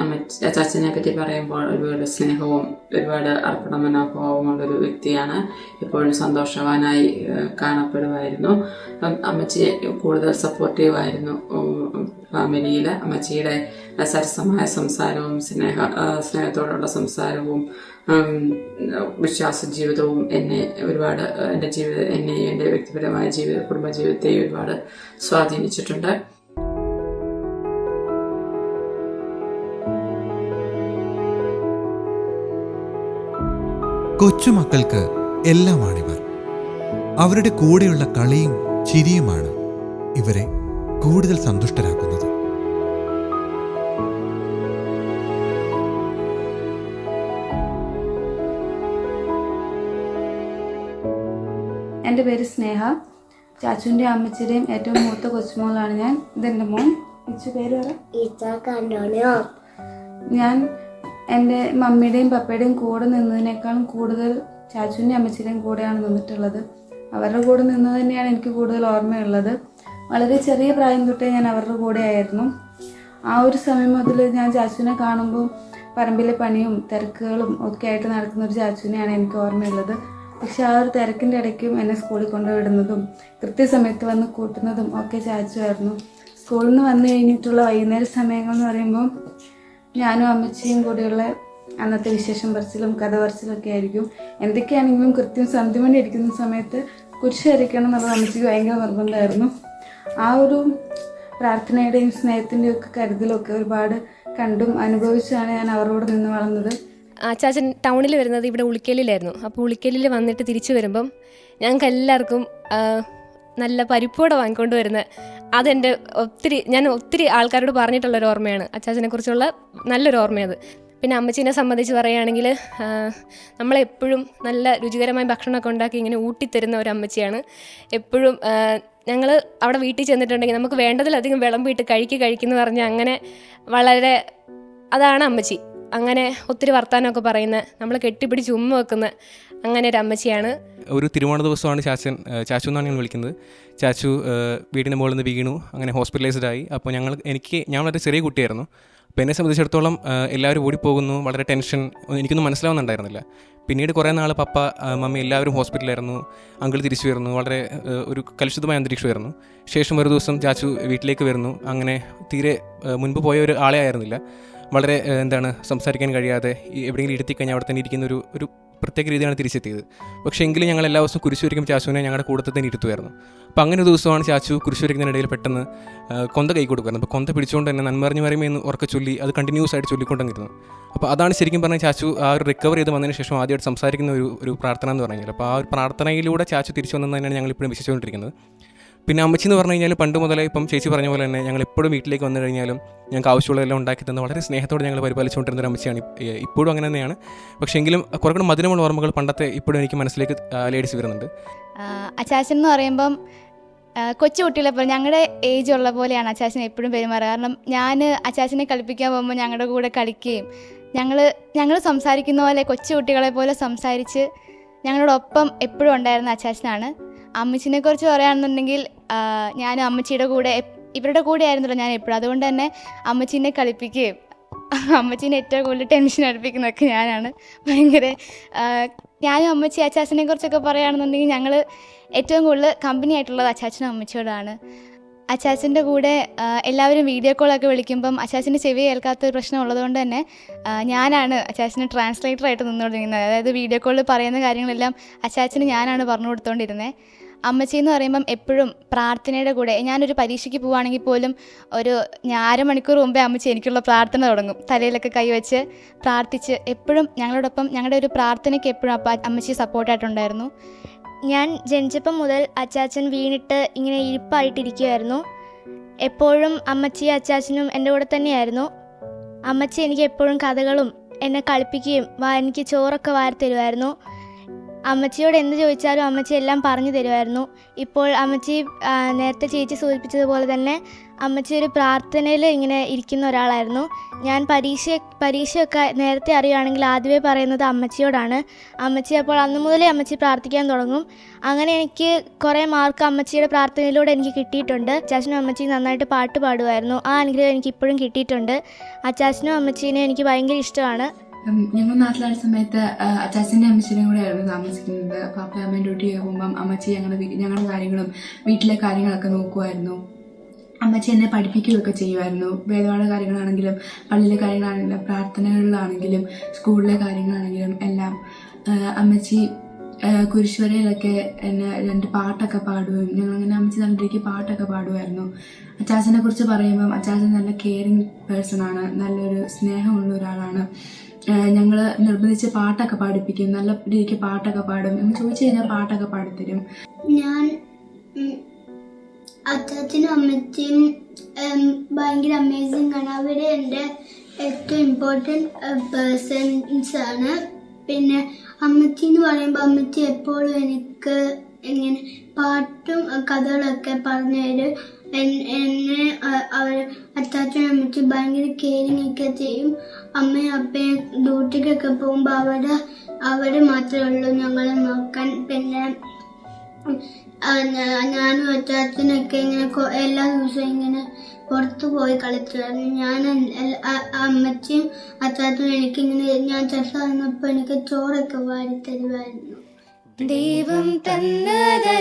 S12: അമ്മച്ചി അച്ചാച്ചനെ പറ്റി പറയുമ്പോൾ ഒരുപാട് സ്നേഹവും ഒരുപാട് അർപ്പണ മനോഭാവമുള്ളൊരു വ്യക്തിയാണ്. എപ്പോഴും സന്തോഷവാനായി കാണപ്പെടുമായിരുന്നു. അമ്മച്ചി കൂടുതൽ സപ്പോർട്ടീവായിരുന്നു ഫാമിലിയിൽ അമ്മച്ചിയുടെ സരസമായ സംസാരവും സ്നേഹ സ്നേഹത്തോടുള്ള സംസാരവും വിശ്വാസ ജീവിതവും എന്നെ ഒരുപാട് എന്റെ ജീവിത എന്നെയും എന്റെ വ്യക്തിപരമായ ജീവിത കുടുംബജീവിതത്തെയും ഒരുപാട് സ്വാധീനിച്ചിട്ടുണ്ട്.
S3: കൊച്ചുമക്കൾക്ക് എല്ലാമാണിവർ. അവരുടെ കൂടെയുള്ള കളിയും ചിരിയുമാണ് ഇവരെ കൂടുതൽ സന്തുഷ്ടരാക്കുന്നത്.
S13: എന്റെ പേര് സ്നേഹ. ചാച്ചുവിന്റെ അമ്മച്ചിയുടെയും ഏറ്റവും മൂത്ത കൊച്ചുമോളാണ് ഞാൻ. ഇതെന്റെ മോൻ. ഇച്ചു പേര് ഞാൻ എന്റെ മമ്മിയുടെയും പപ്പയുടെയും കൂടെ നിന്നതിനേക്കാളും കൂടുതൽ ചാച്ചുവിന്റെയും അമ്മച്ചിയുടെയും കൂടെയാണ് നിന്നിട്ടുള്ളത്. അവരുടെ കൂടെ നിന്ന് തന്നെയാണ് എനിക്ക് കൂടുതൽ ഓർമ്മയുള്ളത്. വളരെ ചെറിയ പ്രായം തൊട്ടേ ഞാൻ അവരുടെ കൂടെ ആയിരുന്നു ആ ഒരു സമയം മുതൽ ഞാൻ ചാച്ചുവിനെ കാണുമ്പോൾ പറമ്പിലെ പണിയും തിരക്കുകളും ഒക്കെ ആയിട്ട് നടക്കുന്ന ഒരു ചാച്ചുവിനെയാണ് എനിക്ക് ഓർമ്മയുള്ളത്. പക്ഷെ ആ ഒരു തിരക്കിന്റെ ഇടയ്ക്കും എന്നെ സ്കൂളിൽ കൊണ്ടുവിടുന്നതും കൃത്യസമയത്ത് വന്ന് കൂട്ടുന്നതും ഒക്കെ ചാച്ചുമായിരുന്നു സ്കൂളിൽ നിന്ന് വന്നു കഴിഞ്ഞിട്ടുള്ള വൈകുന്നേര സമയങ്ങൾ എന്ന് പറയുമ്പോൾ ഞാനും അമ്മച്ചിയും കൂടെയുള്ള അന്നത്തെ വിശേഷം പറച്ചിലും കഥ പറച്ചിലും ഒക്കെ ആയിരിക്കും. എന്തൊക്കെയാണെങ്കിലും കൃത്യം സന്ധ്യ മണി അടിക്കുന്ന സമയത്ത് കുരിശ് വരയ്ക്കണം എന്നുള്ളത് അമ്മച്ചിക്ക് ഭയങ്കര നിർബന്ധമായിരുന്നു. ആ ഒരു പ്രാർത്ഥനയുടെയും സ്നേഹത്തിന്റെയും ഒക്കെ കരുതലൊക്കെ ഒരുപാട് കണ്ടും അനുഭവിച്ചാണ് ഞാൻ അവരോട് നിന്ന് വളർന്നത്.
S14: അച്ചാച്ചൻ ടൗണിൽ വരുന്നത് ഇവിടെ ഉളിക്കലിലായിരുന്നു. അപ്പോൾ ഉളിക്കലിൽ വന്നിട്ട് തിരിച്ചു വരുമ്പം ഞങ്ങൾക്ക് എല്ലാവർക്കും നല്ല പരിപ്പോടെ വാങ്ങിക്കൊണ്ട് വരുന്നത് അതെന്റെ ഒത്തിരി ഞാൻ ഒത്തിരി ആൾക്കാരോട് പറഞ്ഞിട്ടുള്ളൊരു ഓർമ്മയാണ്. അച്ചാച്ചനെ കുറിച്ചുള്ള നല്ലൊരു ഓർമ്മയത്. പിന്നെ അമ്മച്ചീനെ സംബന്ധിച്ച് പറയുകയാണെങ്കിൽ നമ്മളെപ്പോഴും നല്ല രുചികരമായ ഭക്ഷണമൊക്കെ ഉണ്ടാക്കി ഇങ്ങനെ ഊട്ടിത്തരുന്ന ഒരു അമ്മച്ചിയാണ്. എപ്പോഴും ഞങ്ങൾ അവിടെ വീട്ടിൽ ചെന്നിട്ടുണ്ടെങ്കിൽ നമുക്ക് വേണ്ടതിലധികം വിളമ്പിയിട്ട് കഴിക്കുക കഴിക്കുന്നു പറഞ്ഞ് അങ്ങനെ വളരെ അതാണ് അമ്മച്ചി. അങ്ങനെ ഒത്തിരി വർത്തമാനമൊക്കെ പറയുന്നത് നമ്മൾ കെട്ടിപ്പിടിച്ച് ഉമ്മ വെക്കുന്ന അങ്ങനെ ഒരു അമ്മച്ചിയാണ്.
S15: ഒരു തിരുവോണ ദിവസമാണ് ചാച്ചൻ ചാച്ചു എന്നാണ് ഞങ്ങൾ വിളിക്കുന്നത്. ചാച്ചു വീടിന്റെ മുകളിൽ നിന്ന് വീണു അങ്ങനെ ഹോസ്പിറ്റലൈസ്ഡ് ആയി. അപ്പോൾ ഞങ്ങൾ എനിക്ക് ഞാൻ വളരെ ചെറിയ കുട്ടിയായിരുന്നു. അപ്പോൾ എന്നെ സംബന്ധിച്ചിടത്തോളം എല്ലാവരും ഓടിപ്പോകുന്നു വളരെ ടെൻഷൻ എനിക്കൊന്നും മനസ്സിലാവുന്നുണ്ടായിരുന്നില്ല. പിന്നീട് കുറേ നാൾ പപ്പ മമ്മി എല്ലാവരും ഹോസ്പിറ്റലായിരുന്നു അങ്കിൾ തിരിച്ചു വരുന്നു വളരെ ഒരു കലുഷിതമായ അന്തരീക്ഷമായിരുന്നു ശേഷം ഒരു ദിവസം ചാച്ചു വീട്ടിലേക്ക് വരുന്നു അങ്ങനെ തീരെ മുൻപ് പോയ ഒരു ആളെ ആയിരുന്നില്ല. വളരെ എന്താണ് സംസാരിക്കാൻ കഴിയാതെ എവിടെയെങ്കിലും ഇരുത്തി കഴിഞ്ഞാൽ അവിടെ തന്നെ ഇരിക്കുന്ന ഒരു ഒരു പ്രത്യേക രീതിയാണ് തിരിച്ചെത്തിയത്. പക്ഷേ എങ്കിലും ഞങ്ങൾ എല്ലാ ദിവസവും കുരിശ് ചാച്ചുവിനെ ഞങ്ങളുടെ കൂടെ തന്നെ ഇരുത്തുമായിരുന്നു. അപ്പോൾ അങ്ങനെ ഒരു ദിവസമാണ് ചാച്ചു കുരിശ് വരയ്ക്കുന്നതിനിടയിൽ പെട്ടെന്ന് കൊന്ത കൈ കൊടുക്കുമായിരുന്നു അപ്പോൾ കൊന്ത പിടിച്ചുകൊണ്ട് തന്നെ നന്മറിഞ്ഞ് എന്ന് ഉറക്കെ ചൊല്ലി അത് കണ്ടിന്യൂസ് ആയിട്ട് ചൊല്ലിക്കൊണ്ടിരുന്നു. അപ്പോൾ അതാണ് ശരിക്കും പറഞ്ഞാൽ ചാച്ചു ആ ഒരു റിക്കവർ ചെയ്ത് വന്നതിന് ശേഷം ആദ്യമായിട്ട് സംസാരിക്കുന്ന ഒരു ഒരു പ്രാർത്ഥന എന്ന് പറഞ്ഞാൽ. അപ്പോൾ ആ ഒരു പ്രാർത്ഥനയിലൂടെ ചാച്ചു തിരിച്ചു വന്നതെന്ന് തന്നെയാണ് ഞങ്ങൾ ഇപ്പോഴും വിശ്വസിച്ചുകൊണ്ടിരിക്കുന്നത്. പിന്നെ അമ്മച്ചി എന്ന് പറഞ്ഞു കഴിഞ്ഞാൽ പണ്ട് മുതലേ ഇപ്പം ചേച്ചി പറഞ്ഞ പോലെ തന്നെ ഞങ്ങൾ എപ്പോഴും വീട്ടിലേക്ക് വന്നു കഴിഞ്ഞാലും ഞങ്ങൾക്ക് ആവശ്യമുള്ളതെല്ലാം ഉണ്ടാക്കി തന്നെ വളരെ സ്നേഹത്തോടെ ഞങ്ങൾ പരിപാലിച്ചുകൊണ്ടിരുന്ന ഒരു അമ്മച്ചിയാണ്. ഇപ്പോഴും അങ്ങനെ തന്നെയാണ്. പക്ഷേ എങ്കിലും കുറേ കൂടെ മധുരമുള്ള ഓർമ്മകൾ പണ്ടത്തെ ഇപ്പോഴും എനിക്ക് മനസ്സിലേക്ക് ലേഡീസ് വരുന്നുണ്ട്.
S13: അച്ചാച്ചൻ എന്ന് പറയുമ്പം കൊച്ചു കുട്ടികളെ പോലെ ഞങ്ങളുടെ ഏജ് ഉള്ള പോലെയാണ് അച്ചാച്ചൻ എപ്പോഴും പെരുമാറുക. കാരണം ഞാൻ അച്ചാച്ചനെ കളിപ്പിക്കാൻ പോകുമ്പോൾ ഞങ്ങളുടെ കൂടെ കളിക്കുകയും ഞങ്ങൾ ഞങ്ങൾ സംസാരിക്കുന്ന പോലെ കൊച്ചു കുട്ടികളെ പോലെ സംസാരിച്ച് ഞങ്ങളോടൊപ്പം എപ്പോഴും ഉണ്ടായിരുന്ന അച്ചാച്ചനാണ്. അമ്മച്ചിനെ കുറിച്ച് പറയുകയാണെന്നുണ്ടെങ്കിൽ ഞാൻ അമ്മച്ചിയുടെ കൂടെ ഇവരുടെ കൂടെ ആയിരുന്നല്ലോ ഞാൻ എപ്പോഴും. അതുകൊണ്ട് തന്നെ അമ്മച്ചിനെ കളിപ്പിക്കുകയും അമ്മച്ചിനെ ഏറ്റവും കൂടുതൽ ടെൻഷൻ അടുപ്പിക്കുന്നതൊക്കെ ഞാനാണ്. ഭയങ്കര ഞാനും അമ്മച്ചി അച്ചാച്ചനെ കുറിച്ചൊക്കെ പറയുകയാണെന്നുണ്ടെങ്കിൽ ഞങ്ങൾ ഏറ്റവും കൂടുതൽ കമ്പനി ആയിട്ടുള്ളത് അച്ചാച്ചനും അമ്മച്ചിയോടാണ്. അച്ചാച്ചന്റെ കൂടെ എല്ലാവരും വീഡിയോ കോളൊക്കെ വിളിക്കുമ്പം അച്ചാച്ചന്റെ ചെവി കേൾക്കാത്ത ഒരു പ്രശ്നം ഉള്ളതുകൊണ്ട് തന്നെ ഞാനാണ് അച്ചാച്ചന് ട്രാൻസ്ലേറ്ററായിട്ട് നിന്നുകൊണ്ടിരിക്കുന്നത്. അതായത് വീഡിയോ കോളിൽ പറയുന്ന കാര്യങ്ങളെല്ലാം അച്ചാച്ചന് ഞാനാണ് പറഞ്ഞു കൊടുത്തുകൊണ്ടിരുന്നത് അമ്മച്ചി എന്ന് പറയുമ്പം എപ്പോഴും പ്രാർത്ഥനയുടെ കൂടെ ഞാനൊരു പരീക്ഷയ്ക്ക് പോവുകയാണെങ്കിൽ പോലും ഒരു അരമണിക്കൂർ മുമ്പേ അമ്മച്ചി എനിക്കുള്ള പ്രാർത്ഥന തുടങ്ങും. തലയിലൊക്കെ കൈവച്ച് പ്രാർത്ഥിച്ച് എപ്പോഴും ഞങ്ങളോടൊപ്പം ഞങ്ങളുടെ ഒരു പ്രാർത്ഥനയ്ക്ക് എപ്പോഴും അപ്പം അമ്മച്ചി സപ്പോർട്ടായിട്ടുണ്ടായിരുന്നു
S16: ഞാൻ ജനിച്ചപ്പം മുതൽ അച്ചാച്ചൻ വീണിട്ട് ഇങ്ങനെ ഇരിപ്പായിട്ടിരിക്കുമായിരുന്നു എപ്പോഴും അമ്മച്ചി അച്ചാച്ചനും എന്റെ കൂടെ തന്നെയായിരുന്നു. അമ്മച്ചി എനിക്ക് എപ്പോഴും കഥകളും എന്നെ കളിപ്പിക്കുകയും എനിക്ക് ചോറൊക്കെ വാരി തരുമായിരുന്നു അമ്മച്ചിയോട് എന്ത് ചോദിച്ചാലും അമ്മച്ചി എല്ലാം പറഞ്ഞു തരുമായിരുന്നു. ഇപ്പോൾ അമ്മച്ചി നേരത്തെ ചേച്ചി സൂചിപ്പിച്ചതുപോലെ തന്നെ അമ്മച്ചി ഒരു പ്രാർത്ഥനയിൽ ഇങ്ങനെ ഇരിക്കുന്ന ഒരാളായിരുന്നു. ഞാൻ പരീക്ഷ പരീക്ഷയൊക്കെ നേരത്തെ അറിയുകയാണെങ്കിൽ ആദ്യമേ പറയുന്നത് അമ്മച്ചിയോടാണ്. അമ്മച്ചി അപ്പോൾ അന്ന് മുതലേ അമ്മച്ചി പ്രാർത്ഥിക്കാൻ തുടങ്ങും. അങ്ങനെ എനിക്ക് കുറേ മാർക്ക് അമ്മച്ചിയുടെ പ്രാർത്ഥനയിലൂടെ എനിക്ക് കിട്ടിയിട്ടുണ്ട്. അച്ചാച്ചനും അമ്മച്ചിയും നന്നായിട്ട് പാട്ട് പാടുമായിരുന്നു. ആ അനുഗ്രഹം എനിക്ക് ഇപ്പോഴും കിട്ടിയിട്ടുണ്ട്. അച്ചാച്ചനും അമ്മച്ചീനെ എനിക്ക് ഭയങ്കര ഇഷ്ടമാണ്.
S17: ഞങ്ങൾ നാട്ടിലായ സമയത്ത് അച്ചാച്ചന്റെ അമ്മച്ചിനും കൂടെ ആയിരുന്നു താമസിക്കുന്നത്. അപ്പം അപ്പം അമ്മ ഡ്യൂട്ടി പോകുമ്പം അമ്മച്ചി ഞങ്ങളുടെ ഞങ്ങളുടെ കാര്യങ്ങളും വീട്ടിലെ കാര്യങ്ങളൊക്കെ നോക്കുമായിരുന്നു അമ്മച്ചി എന്നെ പഠിപ്പിക്കുകയൊക്കെ ചെയ്യുമായിരുന്നു വേദപാഠ കാര്യങ്ങളാണെങ്കിലും പള്ളിയിലെ കാര്യങ്ങളാണെങ്കിലും പ്രാർത്ഥനകളിലാണെങ്കിലും സ്കൂളിലെ കാര്യങ്ങളാണെങ്കിലും എല്ലാം. അമ്മച്ചി കുരിശ്വരയിലൊക്കെ എന്നെ രണ്ട് പാട്ടൊക്കെ പാടുകയും ഞങ്ങളങ്ങനെ അമ്മച്ചി നല്ല രീതിക്ക് പാട്ടൊക്കെ പാടുമായിരുന്നു അച്ചാച്ചനെ കുറിച്ച് പറയുമ്പം അച്ചാച്ചൻ നല്ല കെയറിങ് പേഴ്സണാണ് നല്ലൊരു സ്നേഹമുള്ള ഒരാളാണ്. ഞങ്ങൾ നിർബന്ധിച്ച് പാട്ടൊക്കെ പാടിപ്പിക്കും. നല്ല രീതിക്ക് പാട്ടൊക്കെ പാടും. എന്ന് ചോദിച്ചു കഴിഞ്ഞാൽ പാട്ടൊക്കെ പാടിത്തരും.
S18: ഞാൻ അച്ഛനും ഉം, ഭയങ്കര അമേസിങ് ആണ്. അവർ എന്റെ ഏറ്റവും ഇമ്പോർട്ടന്റ് പേഴ്സൺസ് ആണ്. പിന്നെ അമ്മച്ചി എന്ന് പറയുമ്പോൾ അമ്മച്ചി എപ്പോഴും എനിക്ക് ഇങ്ങനെ പാട്ടും കഥകളൊക്കെ പറഞ്ഞു തരും. എന്നെ അവർ അച്ചാച്ചനും അമ്മച്ചി ഭയങ്കര കെയറിങ് ഒക്കെ ചെയ്യും. അമ്മയും അപ്പയും ഡ്യൂട്ടിക്കൊക്കെ പോകുമ്പോൾ അവിടെ അവിടെ മാത്രമേ ഉള്ളൂ ഞങ്ങളെ നോക്കാൻ. പിന്നെ ഞാനും അച്ചാച്ചനൊക്കെ ഇങ്ങനെ എല്ലാ ദിവസവും ഇങ്ങനെ പുറത്തു പോയി കളിച്ചായിരുന്നു. ഞാൻ അമ്മച്ചും അച്ചാച്ചനും എനിക്കിങ്ങനെ ഞാൻ ചെസ് വന്നപ്പോൾ എനിക്ക് ചോറൊക്കെ വാരി തരുമായിരുന്നു
S16: ദൈവം തന്നതല്ലാതൊന്നും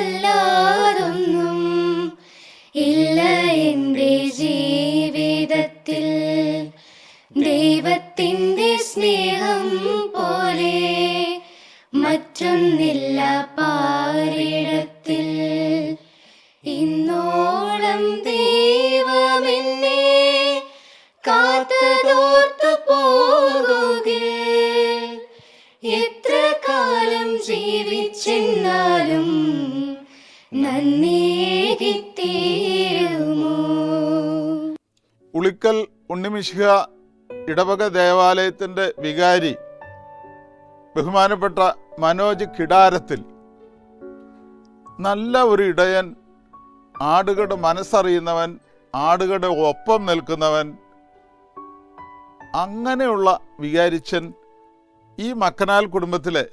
S16: ഇല്ല എന്റെ ജീവിതത്തിൽ
S19: ദൈവത്തിന്റെ സ്നേഹം പോലെ മറ്റൊന്നില്ല പാരിടത്തിൽ. ഇന്നോളം ദൈവമെന്നെ കാത്തതോർത്തു പോകുക എത്ര കാലം ജീവിച്ചെന്നാലും
S2: ഉളിക്കൽ ഉണ്ണിമിശിഹ ഇടവക ദേവാലയത്തിന്റെ വികാരി ബഹുമാനപ്പെട്ട മനോജ് കിടാരത്തിൽ നല്ല ഒരു ഇടയൻ ആടുകളുടെ മനസ്സറിയുന്നവൻ ആടുകളുടെ ഒപ്പം നിൽക്കുന്നവൻ അങ്ങനെയുള്ള വികാരിച്ചൻ ഈ മക്കനാൽ കുടുംബത്തിലെ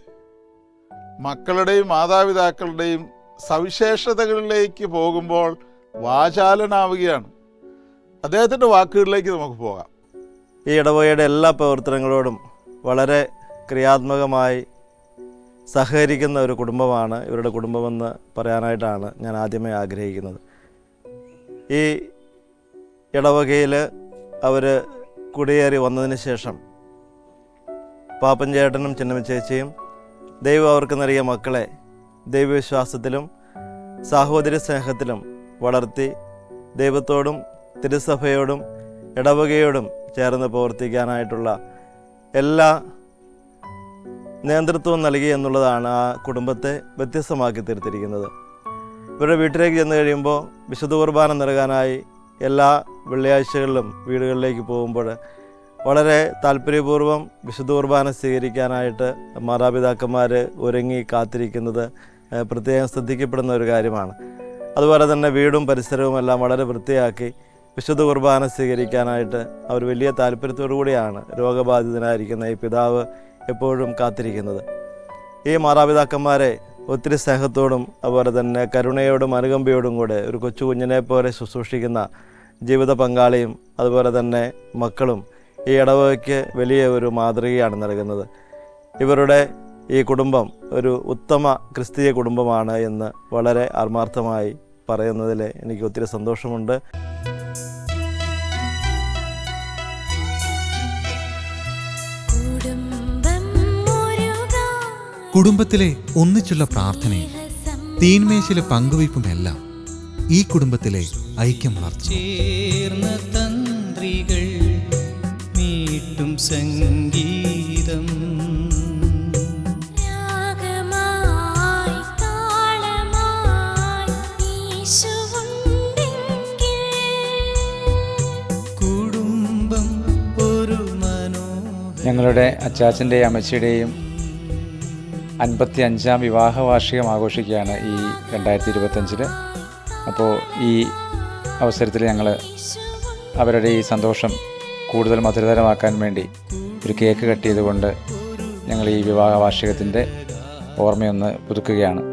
S2: മക്കളുടെയും മാതാപിതാക്കളുടെയും സവിശേഷതകളിലേക്ക് പോകുമ്പോൾ വാചാലനാവുകയാണ്. അദ്ദേഹത്തിന്റെ വാക്കുകളിലേക്ക് നമുക്ക് പോകാം.
S20: ഈ ഇടവകയുടെ എല്ലാ പ്രവർത്തനങ്ങളോടും വളരെ ക്രിയാത്മകമായി സഹകരിക്കുന്ന ഒരു കുടുംബമാണ് ഇവരുടെ കുടുംബമെന്ന് പറയാനായിട്ടാണ് ഞാൻ ആദ്യമേ ആഗ്രഹിക്കുന്നത്. ഈ ഇടവകയിൽ അവർ കുടിയേറി വന്നതിന് ശേഷം പാപ്പൻ ചേട്ടനും ചേച്ചിയും ദൈവം അവർക്ക് നൽകിയ മക്കളെ ദൈവവിശ്വാസത്തിലും സാഹോദര്യ സ്നേഹത്തിലും വളർത്തി ദൈവത്തോടും തിരുസഭയോടും ഇടവകയോടും ചേർന്ന് പ്രവർത്തിക്കാനായിട്ടുള്ള എല്ലാ നേതൃത്വവും നൽകി എന്നുള്ളതാണ് ആ കുടുംബത്തെ വ്യത്യസ്തമാക്കി തീർത്തിരിക്കുന്നത്. ഇവരുടെ വീട്ടിലേക്ക് ചെന്ന് കഴിയുമ്പോൾ വിശുദ്ധ കുർബാന നൽകാനായി എല്ലാ വെള്ളിയാഴ്ചകളിലും വീടുകളിലേക്ക് പോകുമ്പോൾ വളരെ താല്പര്യപൂർവം വിശുദ്ധ കുർബാന സ്വീകരിക്കാനായിട്ട് മാതാപിതാക്കന്മാർ ഒരുങ്ങി കാത്തിരിക്കുന്നത് പ്രത്യേകം ശ്രദ്ധിക്കപ്പെടുന്ന ഒരു കാര്യമാണ്. അതുപോലെ തന്നെ വീടും പരിസരവും എല്ലാം വളരെ വൃത്തിയാക്കി വിശുദ്ധ കുർബാന സ്വീകരിക്കാനായിട്ട് അവർ വലിയ താല്പര്യത്തോടു കൂടിയാണ് രോഗബാധിതനായിരിക്കുന്ന ഈ പിതാവ് എപ്പോഴും കാത്തിരിക്കുന്നത്. ഈ മാതാപിതാക്കന്മാരെ ഒത്തിരി സ്നേഹത്തോടും അതുപോലെ തന്നെ കരുണയോടും അനുകമ്പയോടും കൂടെ ഒരു കൊച്ചു കുഞ്ഞിനെ പോലെ ശുശ്രൂഷിക്കുന്ന ജീവിത പങ്കാളിയും അതുപോലെ തന്നെ മക്കളും ഈ ഇടവകയ്ക്ക് വലിയ ഒരു മാതൃകയാണ് നൽകുന്നത്. ഇവരുടെ ഈ കുടുംബം ഒരു ഉത്തമ ക്രിസ്തീയ കുടുംബമാണ് എന്ന് വളരെ ആത്മാർത്ഥമായി പറയുന്നതിൽ എനിക്ക് ഒത്തിരി സന്തോഷമുണ്ട്.
S3: കുടുംബത്തിലെ ഒന്നിച്ചുള്ള പ്രാർത്ഥനയും തീന്മേശിലെ പങ്കുവയ്പ്പുമെല്ലാം ഈ കുടുംബത്തിലെ ഐക്യം വളർത്തുന്നു
S9: ഞങ്ങളുടെ അച്ചാച്ചന്റെയും അമ്മച്ചിയുടെയും അൻപത്തി അഞ്ചാം വിവാഹ വാർഷികം ആഘോഷിക്കുകയാണ് ഈ രണ്ടായിരത്തി ഇരുപത്തഞ്ചിൽ അപ്പോൾ ഈ അവസരത്തിൽ ഞങ്ങൾ അവരുടെ ഈ സന്തോഷം കൂടുതൽ മധുരതരമാക്കാൻ വേണ്ടി ഒരു കേക്ക് കട്ട് ചെയ്തുകൊണ്ട് ഞങ്ങൾ ഈ വിവാഹ വാർഷികത്തിന്റെ ഓർമ്മയൊന്ന് പുതുക്കുകയാണ്.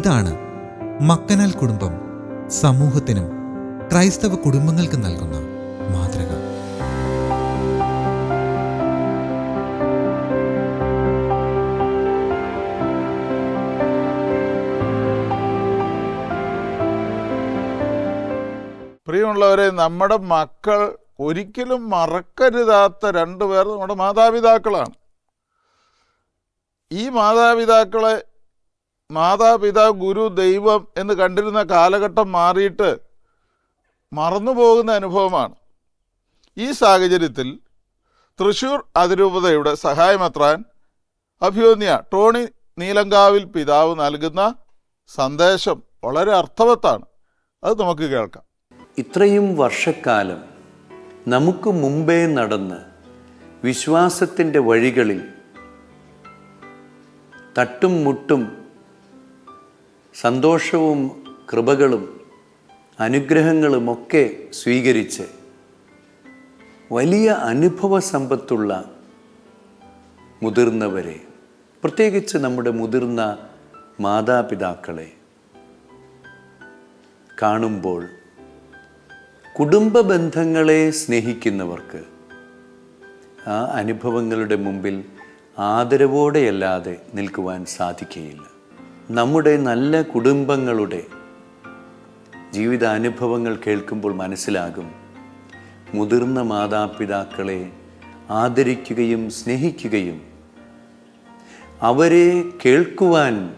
S3: ഇതാണ് മക്കനാൽ കുടുംബം സമൂഹത്തിനും ക്രൈസ്തവ കുടുംബങ്ങൾക്ക് നൽകുന്ന മാതൃക.
S2: പ്രിയമുള്ളവരെ നമ്മുടെ മക്കൾ ഒരിക്കലും മറക്കരുതാത്ത രണ്ടുപേർ നമ്മുടെ മാതാപിതാക്കളാണ്. ഈ മാതാപിതാക്കളെ മാതാപിതാ ഗുരു ദൈവം എന്ന് കണ്ടിരുന്ന കാലഘട്ടം മാറിയിട്ട് മറന്നു പോകുന്ന അനുഭവമാണ്. ഈ സാഹചര്യത്തിൽ തൃശൂർ അതിരൂപതയുടെ സഹായമത്രാൻ അഭിയോന്യ ടോണി നീലങ്കാവിൽ പിതാവ് നൽകുന്ന സന്ദേശം വളരെ അർത്ഥവത്താണ്. അത് നമുക്ക് കേൾക്കാം.
S21: ഇത്രയും വർഷക്കാലം നമുക്ക് മുമ്പേ നടന്ന് വിശ്വാസത്തിന്റെ വഴികളിൽ തട്ടും മുട്ടും സന്തോഷവും കൃപകളും അനുഗ്രഹങ്ങളുമൊക്കെ സ്വീകരിച്ച് വലിയ അനുഭവ സമ്പത്തുള്ള മുതിർന്നവരെ പ്രത്യേകിച്ച് നമ്മുടെ മുതിർന്ന മാതാപിതാക്കളെ കാണുമ്പോൾ കുടുംബ ബന്ധങ്ങളെ സ്നേഹിക്കുന്നവർക്ക് ആ അനുഭവങ്ങളുടെ മുമ്പിൽ ആദരവോടെയല്ലാതെ നിൽക്കുവാൻ സാധിക്കുകയില്ല നമ്മുടെ നല്ല കുടുംബങ്ങളുടെ ജീവിതാനുഭവങ്ങൾ കേൾക്കുമ്പോൾ മനസ്സിലാകും. മുതിർന്ന മാതാപിതാക്കളെ ആദരിക്കുകയും സ്നേഹിക്കുകയും അവരെ കേൾക്കുവാൻ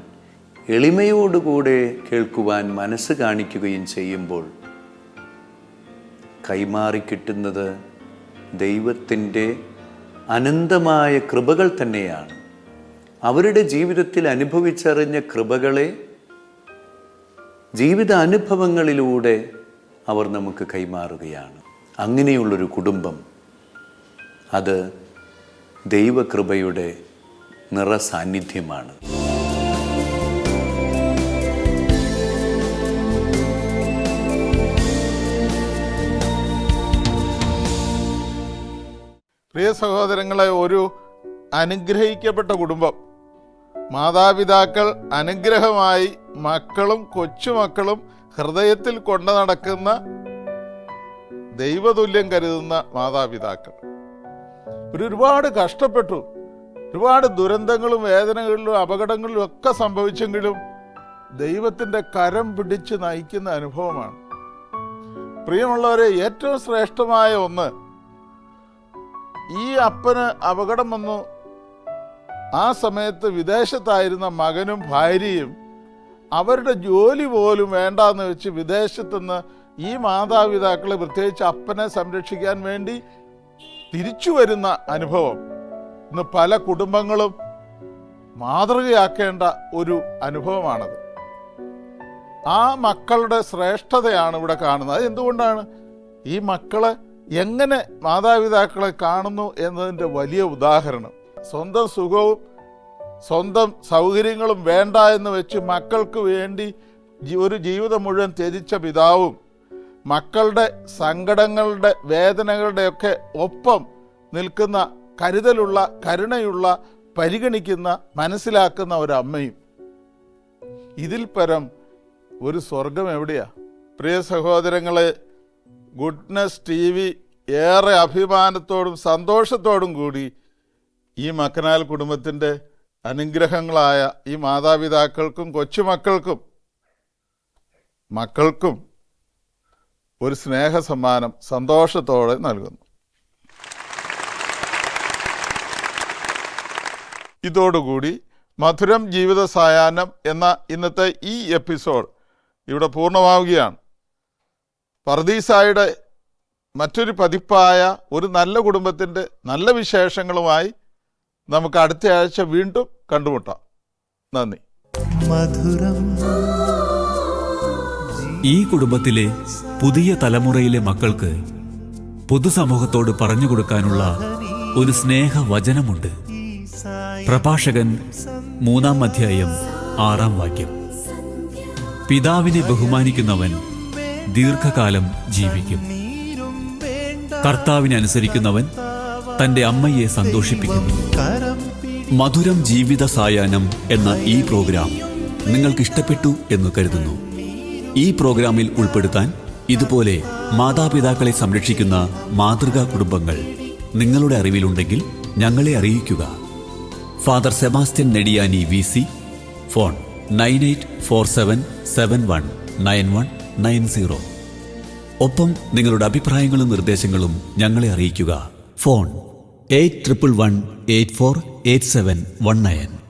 S21: എളിമയോടുകൂടെ കേൾക്കുവാൻ മനസ്സ് കാണിക്കുകയും ചെയ്യുമ്പോൾ കൈമാറി കിട്ടുന്നത് ദൈവത്തിന്റെ അനന്തമായ കൃപകൾ തന്നെയാണ്. അവരുടെ ജീവിതത്തിൽ അനുഭവിച്ചറിഞ്ഞ കൃപകളെ ജീവിത അനുഭവങ്ങളിലൂടെ അവർ നമുക്ക് കൈമാറുകയാണ്. അങ്ങനെയുള്ളൊരു കുടുംബം അത് ദൈവകൃപയുടെ നിറസാന്നിധ്യമാണ്.
S2: പ്രിയ സഹോദരങ്ങളെ ഒരു അനുഗ്രഹിക്കപ്പെട്ട കുടുംബം. മാതാപിതാക്കൾ അനുഗ്രഹമായി മക്കളും കൊച്ചുമക്കളും ഹൃദയത്തിൽ കൊണ്ടു നടക്കുന്ന ദൈവതുല്യം കരുതുന്ന മാതാപിതാക്കൾ. ഒരു ഒരുപാട് കഷ്ടപ്പെട്ടു. ഒരുപാട് ദുരന്തങ്ങളും വേദനകളിലും അപകടങ്ങളിലും ഒക്കെ സംഭവിച്ചെങ്കിലും ദൈവത്തിന്റെ കരം പിടിച്ച് നയിക്കുന്ന അനുഭവമാണ്. പ്രിയമുള്ളവരെ ഏറ്റവും ശ്രേഷ്ഠമായ ഒന്ന് ഈ അപ്പന് അപകടം വന്നു ആ സമയത്ത് വിദേശത്തായിരുന്ന മകനും ഭാര്യയും അവരുടെ ജോലി പോലും വേണ്ടാന്ന് വെച്ച് വിദേശത്തുനിന്ന് ഈ മാതാപിതാക്കളെ പ്രത്യേകിച്ച് അപ്പനെ സംരക്ഷിക്കാൻ വേണ്ടി തിരിച്ചു വരുന്ന അനുഭവം. ഇന്ന് പല കുടുംബങ്ങളും മാതൃകയാക്കേണ്ട ഒരു അനുഭവമാണത്. ആ മക്കളുടെ ശ്രേഷ്ഠതയാണ് ഇവിടെ കാണുന്നത്. അത് എന്തുകൊണ്ടാണ്? ഈ മക്കളെ എങ്ങനെ മാതാപിതാക്കളെ കാണുന്നു എന്നതിന്റെ വലിയ ഉദാഹരണം. സ്വന്തം സുഖവും സ്വന്തം സൗകര്യങ്ങളും വേണ്ട എന്ന് വെച്ച് മക്കൾക്ക് വേണ്ടി ഒരു ജീവിതം മുഴുവൻ ത്യജിച്ച പിതാവും മക്കളുടെ സങ്കടങ്ങളുടെ വേദനകളുടെയൊക്കെ ഒപ്പം നിൽക്കുന്ന കരുതലുള്ള കരുണയുള്ള പരിഗണിക്കുന്ന മനസ്സിലാക്കുന്ന ഒരു അമ്മയും ഇതിൽ പരം ഒരു സ്വർഗം എവിടെയാ? പ്രിയ സഹോദരങ്ങളെ ഗുഡ്നസ് ടി വി ഏറെ അഭിമാനത്തോടും സന്തോഷത്തോടും കൂടി ഈ മക്കനാൽ കുടുംബത്തിന്റെ അനുഗ്രഹങ്ങളായ ഈ മാതാപിതാക്കൾക്കും കൊച്ചുമക്കൾക്കും മക്കൾക്കും ഒരു സ്നേഹ സമ്മാനം സന്തോഷത്തോടെ നൽകുന്നു. ഇതോടുകൂടി മധുരം ജീവിത സായാഹ്നം എന്ന ഇന്നത്തെ ഈ എപ്പിസോഡ് ഇവിടെ പൂർണമാവുകയാണ്. പർദീസായുടെ മറ്റൊരു പതിപ്പായ ഒരു നല്ല കുടുംബത്തിന്റെ നല്ല വിശേഷങ്ങളുമായി നമുക്ക് അടുത്ത ആഴ്ച വീണ്ടും കണ്ടുമുട്ടാം. നന്ദി.
S1: മധുരം.
S22: ഈ കുടുംബത്തിലെ പുതിയ തലമുറയിലെ മക്കൾക്ക് പൊതുസമൂഹത്തോട് പറഞ്ഞു കൊടുക്കാനുള്ള ഒരു സ്നേഹവചനമുണ്ട്. പ്രഭാഷകൻ മൂന്നാം അധ്യായം ആറാം വാക്യം. പിതാവിനെ ബഹുമാനിക്കുന്നവൻ ദീർഘകാലം ജീവിക്കും. കർത്താവിനെ അനുസരിക്കുന്നവൻ തന്റെ അമ്മയെ സന്തോഷിപ്പിക്കുന്നു. മധുരം ജീവിത സായാഹ്നം എന്ന ഈ പ്രോഗ്രാം നിങ്ങൾക്ക് ഇഷ്ടപ്പെട്ടു എന്ന് കരുതുന്നു. ഈ പ്രോഗ്രാമിൽ ഉൾപ്പെടുത്താൻ ഇതുപോലെ മാതാപിതാക്കളെ സംരക്ഷിക്കുന്ന മാതൃകാ കുടുംബങ്ങൾ നിങ്ങളുടെ അറിവിലുണ്ടെങ്കിൽ ഞങ്ങളെ അറിയിക്കുക. Father Sebastian Nediyani V C. Phone nine eight four seven seven one nine one nine zero. ഒപ്പം നിങ്ങളുടെ അഭിപ്രായങ്ങളും നിർദ്ദേശങ്ങളും ഞങ്ങളെ അറിയിക്കുക. Phone. Eight triple one eight four eight seven one nine